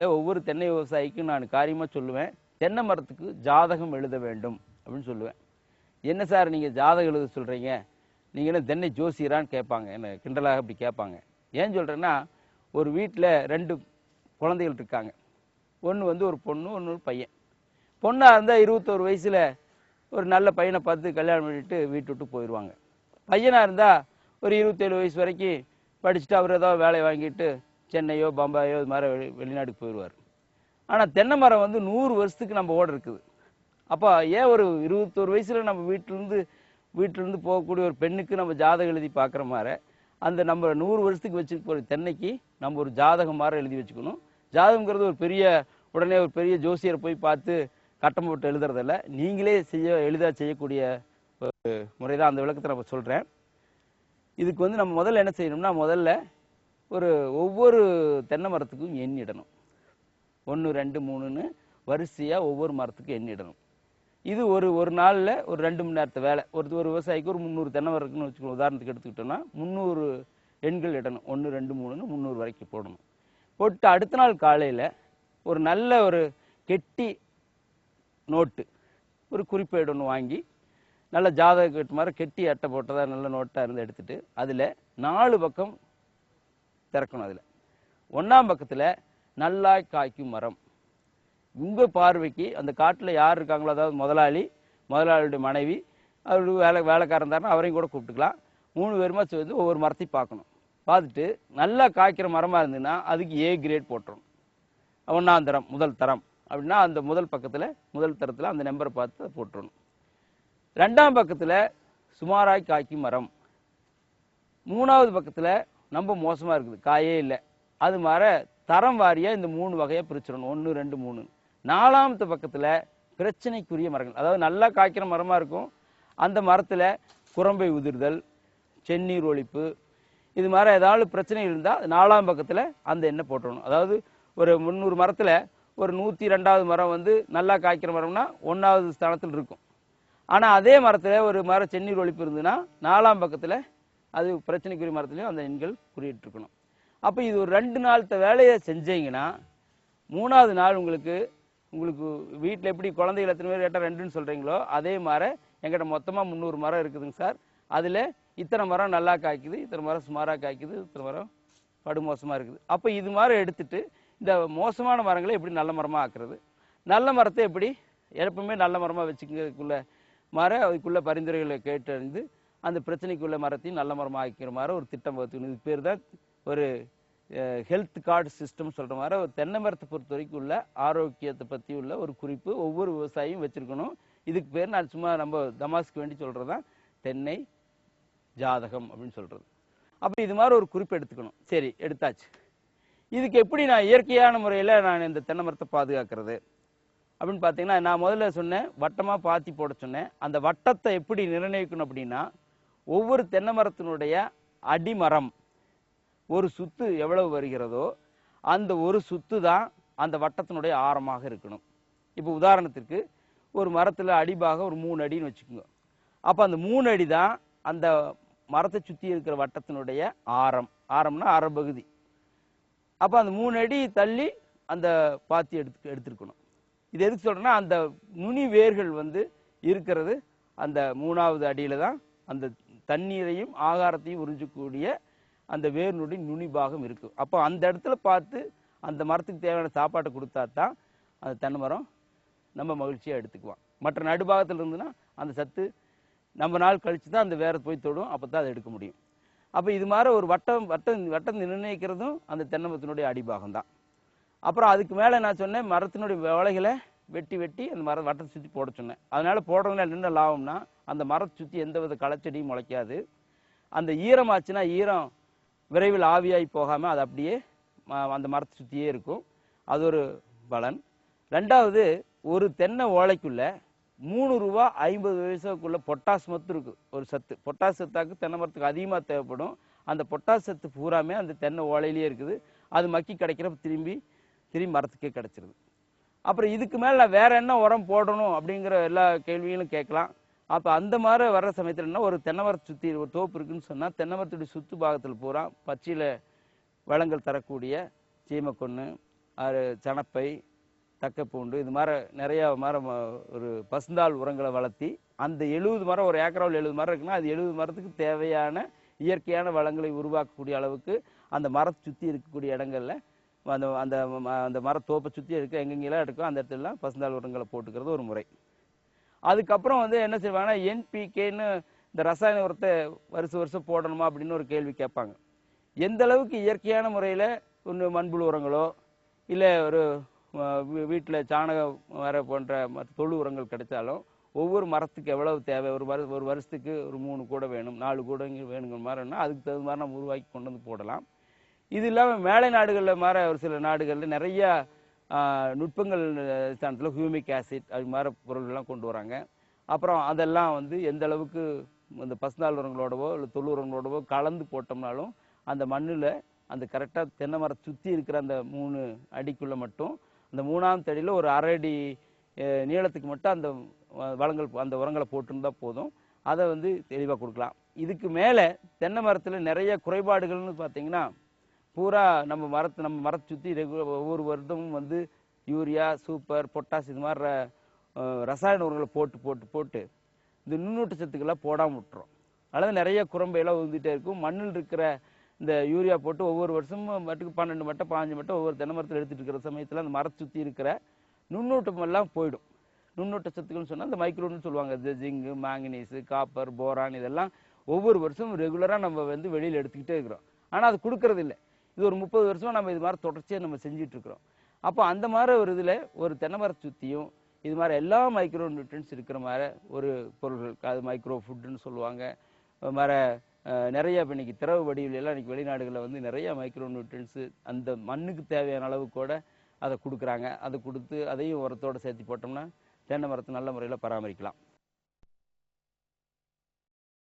ஒவ்வொரு தென்னை விவசாயிக்கும் நான் காரியமாக சொல்லுவேன். தென்னை மரத்துக்கு ஜாதகம் எழுத வேண்டும் அப்படின்னு சொல்லுவேன். என்ன சார் நீங்கள் ஜாதகம் எழுத சொல்கிறீங்க நீங்கள் என்ன தென்னை ஜோசியரான்னு கேட்பாங்க. என்ன கிண்டலாக அப்படி கேட்பாங்க. ஏன் சொல்கிறேன்னா ஒரு வீட்டில் ரெண்டு குழந்தைகள் இருக்காங்க. ஒன்று வந்து ஒரு பொண்ணு ஒன்று ஒரு பையன். பொண்ணாக இருந்தால் இருபத்தோரு வயசில் ஒரு நல்ல பையனை பார்த்து கல்யாணம் பண்ணிட்டு வீட்டு விட்டு போயிடுவாங்க பையனாக இருந்தால் ஒரு இருபத்தேழு வயசு வரைக்கும் படிச்சுட்டு அவர் ஏதோ வேலை வாங்கிட்டு சென்னையோ பம்பாயோ இது மாதிரி வெளி வெளிநாட்டுக்கு போயிடுவார். ஆனால் தென்னை மரம் வந்து நூறு வருஷத்துக்கு நம்ம ஓட இருக்குது. அப்போ ஏன் ஒரு இருபத்தோரு வயசில் நம்ம வீட்டிலேருந்து வீட்டிலேருந்து போகக்கூடிய ஒரு பெண்ணுக்கு நம்ம ஜாதகம் எழுதி பார்க்குற மாதிரி அந்த நம்ம நூறு வருஷத்துக்கு வச்சுக்க போகிற தென்னைக்கு நம்ம ஒரு ஜாதகம் மாதிரி எழுதி வச்சுக்கணும். ஜாதகங்கிறது ஒரு பெரிய உடனே ஒரு பெரிய ஜோசியரை போய் பார்த்து கட்டம் போட்டு எழுதுறதில்ல. நீங்களே செய்ய எளிதாக செய்யக்கூடிய ஒரு முறை தான் அந்த விளக்கத்தை நம்ம சொல்கிறேன் இதுக்கு வந்து நம்ம முதல்ல என்ன செய்யணும்னா முதல்ல ஒரு ஒவ்வொரு தென்னை மரத்துக்கும் எண்ணிடணும் ஒன்று ரெண்டு மூணுன்னு வரிசையாக ஒவ்வொரு மரத்துக்கும் எண்ணிடணும் இது ஒரு ஒரு நாளில் ஒரு ரெண்டு மணி நேரத்து வேலை. ஒரு ஒரு விவசாயிக்கு ஒரு முந்நூறு தென்னை மரம் இருக்குன்னு வச்சுக்கோங்க. உதாரணத்துக்கு எடுத்துக்கிட்டோம்னா முந்நூறு எண்கள் இடணும். ஒன்று ரெண்டு மூணுன்னு முந்நூறு வரைக்கும் போடணும். போட்டு அடுத்த நாள் காலையில் ஒரு நல்ல ஒரு கெட்டி நோட்டு ஒரு குறிப்பேடு ஒன்று வாங்கி நல்ல ஜாதக கட்டு மாதிரி கெட்டி அட்டை போட்டதா நல்ல நோட்டாக இருந்து எடுத்துகிட்டு அதில் நாலு பக்கம் திறக்கணும் அதில். ஒன்றாம் பக்கத்தில் நல்லாய் காய்க்கும் மரம். உங்கள் பார்வைக்கு அந்த காட்டில் யார் இருக்காங்களோ அதாவது முதலாளி முதலாளியுடைய மனைவி அவருடைய வேலை வேலைக்காரன் தானே அவரையும் கூட கூப்பிட்டுக்கலாம். மூணு பேருமா சேர்ந்து ஒவ்வொரு மரத்தையும் பார்க்கணும். பார்த்துட்டு நல்லா காய்க்கிற மரமாக இருந்ததுன்னா அதுக்கு ஏ கிரேட் போட்டுரும் ஒன்றாம் தரம் முதல் தரம் அப்படின்னா அந்த முதல் பக்கத்தில் முதல் தரத்தில் அந்த நம்பரை பார்த்து போட்டுடணும் போட்டுறணும். ரெண்டாம் பக்கத்தில் சுமாராய் காய்க்கும் மரம். மூணாவது பக்கத்தில் ரொம்ப மோசமாக இருக்குது. காயே இல்லை. அது மாதிரி தரம் வாரியாக இந்த மூணு வகையாக பிரிச்சிடணும். ஒன்று ரெண்டு மூணு. நாலாமத்து பக்கத்தில் பிரச்சனைக்குரிய மரங்கள். அதாவது நல்லா காய்க்கிற மரமாக இருக்கும். அந்த மரத்தில் குரம்பை உதிர்தல் செந்நீர் ஒழிப்பு இது மாதிரி ஏதாவது பிரச்சனை இருந்தால் நாலாம் பக்கத்தில் அந்த எண்ணெய் போட்டுடணும். அதாவது ஒரு முந்நூறு மரத்தில் ஒரு நூற்றி ரெண்டாவது மரம் வந்து நல்லா காய்க்கிற மரம்னா ஒன்றாவது ஸ்தானத்தில் இருக்கும். ஆனால் அதே மரத்தில் ஒரு மரம் செந்நீர் ஒழிப்பு இருந்ததுன்னா நாலாம் பக்கத்தில் அது பிரச்சனைக்குரிய மரத்துலையும் அந்த எண்கள் குறியிட்டிருக்கணும். அப்போ இது ஒரு ரெண்டு நாள்த்த வேலையை செஞ்சீங்கன்னா மூணாவது நாள் உங்களுக்கு உங்களுக்கு வீட்டில் எப்படி குழந்தைகள் எத்தனை பேர் கேட்டால் ரெண்டுன்னு சொல்கிறீங்களோ அதே மாதிரி எங்கிட்ட மொத்தமாக முந்நூறு மரம் இருக்குதுங்க சார். அதில் இத்தனை மரம் நல்லா காய்க்குது இத்தனை மரம் சுமாராக காய்க்குது இத்தனை மரம் படுமோசமாக இருக்குது. அப்போ இது மாதிரி எடுத்துட்டு இந்த மோசமான மரங்களை எப்படி நல்ல மரமாக ஆக்குறது? நல்ல மரத்தை எப்படி எப்பவுமே நல்ல மரமாக வச்சுக்கிறதுக்குள்ள மர அதுக்குள்ள பரிந்துரைகளை கேட்டறிந்து அந்த பிரச்சனைக்கு உள்ள மரத்தையும் நல்ல மரமாக ஆக்கிற மாதிரி ஒரு திட்டம் வகுத்துக்கணும். இது பேர் தான் ஒரு ஹெல்த் கார்டு சிஸ்டம் சொல்கிற மாதிரி ஒரு தென்னை மரத்தை பொறுத்த வரைக்கும் உள்ள ஆரோக்கியத்தை பற்றி உள்ள ஒரு குறிப்பு ஒவ்வொரு விவசாயியும் வச்சுருக்கணும். இதுக்கு பேர் நான் சும்மா நம்ம தமாஸ்க்கு வேண்டி சொல்கிறது தான் தென்னை ஜாதகம் அப்படின்னு சொல்கிறது அப்போ இது மாதிரி ஒரு குறிப்பு எடுத்துக்கணும். சரி எடுத்தாச்சு. இதுக்கு எப்படி நான் இயற்கையான முறையில் நான் இந்த தென்னை மரத்தை பாதுகாக்கிறது? அப்படின்னு பார்த்தீங்கன்னா நான் முதல்ல சொன்னேன் வட்டமாக பாத்தி போட சொன்னேன். அந்த வட்டத்தை எப்படி நிர்ணயிக்கணும் அப்படின்னா ஒவ்வொரு தென்னை மரத்தினுடைய அடிமரம் ஒரு சுத்து எவ்வளவு வருகிறதோ அந்த ஒரு சுத்து தான் அந்த வட்டத்தினுடைய ஆரமாக இருக்கணும். இப்போ உதாரணத்திற்கு ஒரு மரத்தில் அடிபாக ஒரு மூணு அடின்னு வச்சுக்கோங்க. அப்போ அந்த மூணு அடி தான் அந்த மரத்தை சுற்றி இருக்கிற வட்டத்தினுடைய ஆரம். ஆரம்னா அறப்பகுதி பகுதி அப்போ அந்த மூணு அடி தள்ளி அந்த பாத்தி எடுத்து எடுத்துருக்கணும். இது எதுக்கு சொல்கிறேன்னா அந்த நுனி வேர்கள் வந்து இருக்கிறது அந்த மூணாவது அடியில் தான் அந்த தண்ணீரையும் ஆகாரத்தையும் உறிஞ்சக்கூடிய அந்த வேரினுடைய நுனி பாகம் இருக்கும் அப்போ அந்த இடத்துல பார்த்து அந்த மரத்துக்கு தேவையான சாப்பாட்டை கொடுத்தா தான் அந்த தென்னை மரம் நம்ம மகிழ்ச்சியாக எடுத்துக்குவோம் மற்ற நடுபாகத்தில் இருந்துன்னா அந்த சத்து நம்ம நாள் கழிச்சு தான் அந்த வேரை போய் தொடும். அப்போ தான் அதை எடுக்க முடியும். அப்போ இது மாதிரி ஒரு வட்டம் வட்டம் வட்டம் நிர்ணயிக்கிறதும் அந்த தென்னை மரத்தினுடைய அடிபாகம் தான். அப்புறம் அதுக்கு மேலே நான் சொன்னேன் மரத்தினுடைய வலைகளை வெட்டி வெட்டி அந்த மரம் வட்டத்தை சுற்றி போட சொன்னேன். அதனால் போடுறதுனால என்ன லாபம்னா அந்த மரத்தை சுற்றி எந்த வித களைச்செடியும் முளைக்காது. அந்த ஈரம் ஆச்சுன்னா ஈரம் விரைவில் ஆவியாகி போகாமல் அது அப்படியே ம- அந்த மரத்தை சுற்றியே இருக்கும். அது ஒரு பலன். ரெண்டாவது ஒரு தென்னை ஓலைக்குள்ள மூணு ரூபா ஐம்பது வயசுக்குள்ள பொட்டாஸ் மத்து இருக்கு ஒரு சத்து. பொட்டாஸ் சத்தாக்கு தென்னை மரத்துக்கு அதிகமாக தேவைப்படும். அந்த பொட்டாஸ் சத்து பூராமே அந்த தென்னை ஓலையிலேயே இருக்குது. அது மக்கி கிடைக்கிறப்ப திரும்பி திரும்பி மரத்துக்கே கிடச்சிருது. அப்புறம் இதுக்கு மேலே நான் வேற என்ன உரம் போடணும் அப்படிங்கிற எல்லா கேள்விகளும் கேட்கலாம். அப்போ அந்த மாதிரி வர்ற சமயத்தில் என்ன ஒரு தென்னைமரத்தை சுற்றி ஒரு தோப்பு இருக்குன்னு சொன்னால் தென்னமரத்துடைய சுத்து பாகத்தில் பூரா பச்சையில் வளங்கள் தரக்கூடிய சீமக்கொன்று அது சணப்பை தக்கப்பூண்டு இது மாதிரி நிறைய மரம் ஒரு பசுந்தாள் உரங்களை வளர்த்தி அந்த எழுபது மரம் ஒரு ஏக்கராவில் எழுபது மரம் இருக்குன்னா அது எழுபது மரத்துக்கு தேவையான இயற்கையான வளங்களை உருவாக்கக்கூடிய அளவுக்கு அந்த மரத்தை சுற்றி இருக்கக்கூடிய இடங்களில் அந்த அந்த ம- அந்த மரத்தோப்பை சுற்றி இருக்க எங்கெங்கெல்லாம் இருக்கோ அந்த இடத்துலலாம் பசுந்தாள் உரங்களை போட்டுக்கிறது ஒரு முறை. அதுக்கப்புறம் வந்து என்ன செய்வாங்கன்னா என்பிகேன்னு இந்த ரசாயன உரத்தை வருஷம் வருஷம் போடணுமா அப்படின்னு ஒரு கேள்வி கேட்பாங்க. எந்த அளவுக்கு இயற்கையான முறையில் ஒன்று மண்புழு உரங்களோ இல்லை ஒரு வீட்டில் சாணகம் வர போன்ற மற்ற தொழு உரங்கள் கிடைச்சாலும் ஒவ்வொரு மரத்துக்கு எவ்வளவு தேவை? ஒரு வரு ஒரு வருஷத்துக்கு ஒரு மூணு கூட வேணும் நாலு கூட வேணுங்கிற மாதிரின்னா அதுக்கு தகுந்த மாதிரி நம்ம உருவாக்கி கொண்டு வந்து போடலாம். இது இல்லாமல் மேலை நாடுகளில் மாற ஒரு சில நாடுகளில் நிறைய நுட்பங்கள் ஸ்தானத்தில் ஹியூமிக் ஆசிட் அது மாதிரி பொருள்கள்லாம் கொண்டு வராங்க. அப்புறம் அதெல்லாம் வந்து எந்த அளவுக்கு இந்த பசுநாள் உரங்களோடவோ இல்லை தொழு உரங்களோடவோ கலந்து போட்டோம்னாலும் அந்த மண்ணில் அந்த கரெக்டாக தென்னை மரத்தை சுற்றி இருக்கிற அந்த மூணு அடிக்குள்ளே மட்டும் அந்த மூணாம் தடியில் ஒரு அரை அடி நீளத்துக்கு மட்டும் அந்த வளங்கள் அந்த உரங்களை போட்டிருந்தா போதும். அதை வந்து தெளிவாக கொடுக்கலாம். இதுக்கு மேலே தென்னை மரத்தில் நிறைய குறைபாடுகள்னு பார்த்தீங்கன்னா பூரா நம்ம மரத்தை நம்ம மரத்தை சுற்றி ரெகுலர் ஒவ்வொரு வருடமும் வந்து யூரியா சூப்பர் பொட்டாஸ் இது மாதிரி ரசாயன உரங்களை போட்டு போட்டு போட்டு இந்த நுண்ணூட்ட சத்துக்கெல்லாம் போடாமல் விட்டுரும் அதாவது நிறைய குரம்பையெல்லாம் உழுந்துட்டே இருக்கும். மண்ணில் இருக்கிற இந்த யூரியா போட்டு ஒவ்வொரு வருஷமும் மட்டுக்கு பன்னெண்டு மட்டை பாஞ்சு மட்டை ஒவ்வொரு தென்னை மரத்தில் எடுத்துகிட்டு இருக்கிற சமயத்தில் அந்த மரத்தை சுற்றி இருக்கிற நுண்ணூட்டம் எல்லாம் போயிடும். நுண்ணூட்ட சத்துக்கள்னு சொன்னால் இந்த மைக்ரோன்னு சொல்லுவாங்க. இந்த ஜிங்கு மேங்கனீஸு காப்பர் போரான் இதெல்லாம் ஒவ்வொரு வருஷமும் ரெகுலராக நம்ம வந்து வெளியில் எடுத்துக்கிட்டே இருக்கிறோம். ஆனால் அது கொடுக்கறதில்லை இது ஒரு முப்பது வருஷமாக நம்ம இது மாதிரி தொடர்ச்சியாக நம்ம செஞ்சிட்ருக்குறோம். அப்போ அந்த மாதிரி ஒரு இதில் ஒரு தென்னை மரத்தை சுற்றியும் இது மாதிரி எல்லா மைக்ரோ நியூட்ரன்ஸ் இருக்கிற மாதிரி ஒரு பொருள்கள் அது மைக்ரோ ஃபுட்டுன்னு சொல்லுவாங்க. அது மாதிரி நிறைய இப்போ இன்னைக்கு திரவ வடிவில் எல்லாம் வெளிநாடுகளில் வந்து நிறைய மைக்ரோ நியூட்ரன்ஸு அந்த மண்ணுக்கு தேவையான அளவு கூட அதை கொடுக்குறாங்க. அதை கொடுத்து அதையும் உரத்தோட சேர்த்து போட்டோம்னா தென்னை மரத்தை நல்ல முறையில் பராமரிக்கலாம்.